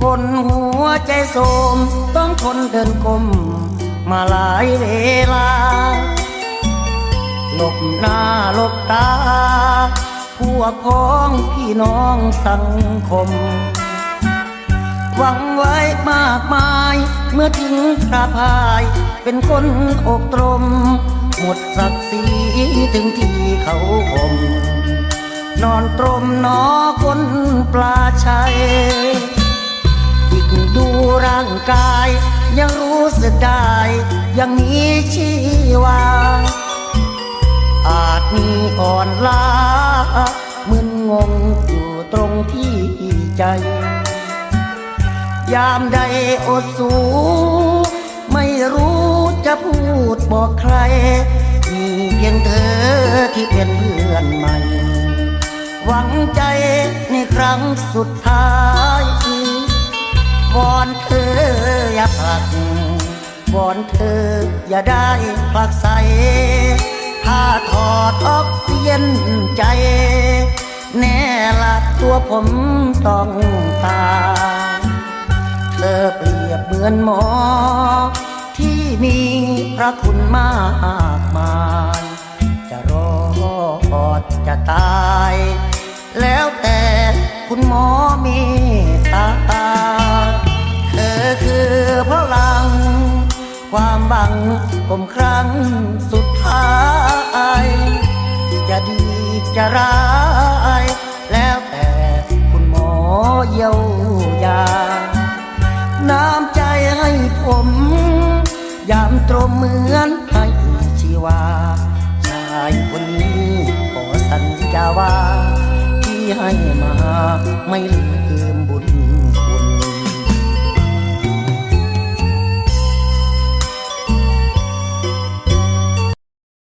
คนหัวใจโสมต้องทนเดินกลมมาหลายเวลา หลบหน้าหลบตา พวกพ้องพี่น้องสังคม หวังไว้มากมาย เมื่อถึงคราพาย เป็นคนอกตรม หมดศักดิ์ศรีถึงที่เขาคมนอนตรมนอคนปลาชัยางกาย ยังรู้สึกได้ยังมีชีวา อาจมีอ่อนล้ามึนงงอยู่ตรงที่ใจ ยามใดอดสู ไม่รู้จะพูดบอกใคร มีเพียงเธอที่เป็นเพื่อนใหม่ หวังใจในครั้งสุดท้าย วอนเธออย่าผลักวอนเธออย่าได้ผลักใสถ้าถอดออกเสียนใจ แน่ละตัวผมต้องตายเธอเปรียบเหมือนหมอ ที่มีพระคุณมากมายจะรอดจะตาย แล้วแต่คุณหมอมี ความบังผมครั้งสุดท้าย จะดีจะร้าย แล้วแต่คุณหมอเยียวยา น้ำใจให้ผม ยามตรมเหมือนให้ชีวา ชายคนนี้ขอสัญญาว่า ที่ให้มาไม่ลื